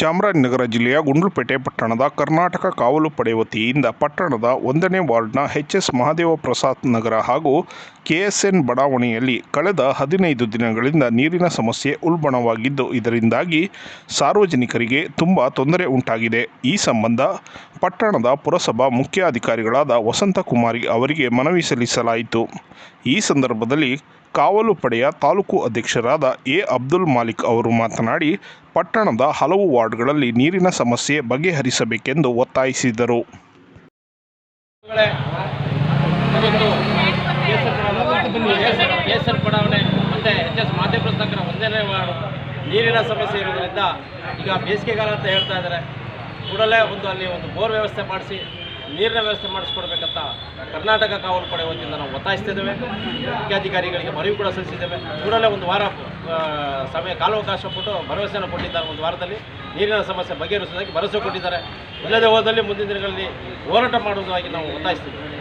ಚಾಮರಾಜನಗರ ಜಿಲ್ಲೆಯ ಗುಂಡ್ಲುಪೇಟೆ ಪಟ್ಟಣದ ಕರ್ನಾಟಕ ಕಾವಲು ಪಡೆ ವತಿಯಿಂದ ಪಟ್ಟಣದ ಒಂದನೇ ವಾರ್ಡ್ನ ಎಚ್ ಎಸ್ ಮಹಾದೇವ ಪ್ರಸಾದ್ ನಗರ ಹಾಗೂ ಕೆಎಸ್ಎನ್ ಬಡಾವಣೆಯಲ್ಲಿ ಕಳೆದ ಹದಿನೈದು ದಿನಗಳಿಂದ ನೀರಿನ ಸಮಸ್ಯೆ ಉಲ್ಬಣವಾಗಿದ್ದು, ಇದರಿಂದಾಗಿ ಸಾರ್ವಜನಿಕರಿಗೆ ತುಂಬ ತೊಂದರೆ ಉಂಟಾಗಿದೆ. ಈ ಸಂಬಂಧ ಪಟ್ಟಣದ ಪುರಸಭಾ ಮುಖ್ಯಾಧಿಕಾರಿಗಳಾದ ವಸಂತಕುಮಾರಿ ಅವರಿಗೆ ಮನವಿ ಸಲ್ಲಿಸಲಾಯಿತು. ಈ ಸಂದರ್ಭದಲ್ಲಿ ಕಾವಲು ಪಡೆಯ ತಾಲೂಕು ಅಧ್ಯಕ್ಷರಾದ ಎ. ಅಬ್ದುಲ್ ಮಾಲಿಕ್ ಅವರು ಮಾತನಾಡಿ ಪಟ್ಟಣದ ಹಲವು ವಾರ್ಡ್ಗಳಲ್ಲಿ ನೀರಿನ ಸಮಸ್ಯೆ ಬಗೆಹರಿಸಬೇಕೆಂದು ಒತ್ತಾಯಿಸಿದರು. ನೀರಿನ ಸಮಸ್ಯೆ ಇರೋದ್ರಿಂದ ಈಗ ಬೇಸಿಗೆಗಾಲ ಅಂತ ಹೇಳ್ತಾ ಇದ್ದಾರೆ. ಕೂಡಲೇ ಒಂದು ಅಲ್ಲಿ ಒಂದು ಬೋರ್ ವ್ಯವಸ್ಥೆ ಮಾಡಿಸಿ ನೀರಿನ ವ್ಯವಸ್ಥೆ ಮಾಡಿಸ್ಕೊಡ್ಬೇಕಂತ ಕರ್ನಾಟಕ ಕಾವಲು ಪಡೆ ವತಿಯಿಂದ ನಾವು ಒತ್ತಾಯಿಸ್ತಿದ್ದೇವೆ. ಮುಖ್ಯಾಧಿಕಾರಿಗಳಿಗೆ ಮನವಿ ಕೂಡ ಸಲ್ಲಿಸಿದ್ದೇವೆ. ಕೂಡಲೇ ಒಂದು ವಾರ ಸಮಯ ಕಾಲಾವಕಾಶ ಕೊಟ್ಟು ಭರವಸೆಯನ್ನು ಕೊಟ್ಟಿದ್ದಾರೆ ಒಂದು ವಾರದಲ್ಲಿ. ನೀರಿನ ಸಮಸ್ಯೆ ಬಗೆಹರಿಸುವುದಾಗಿ ಭರವಸೆ ಕೊಟ್ಟಿದ್ದಾರೆ. ಇಲ್ಲದೆ ಹೋದಲ್ಲಿ ಮುಂದಿನ ದಿನಗಳಲ್ಲಿ ಹೋರಾಟ ಮಾಡುವುದಾಗಿ ನಾವು ಒತ್ತಾಯಿಸ್ತಿದ್ದೇವೆ.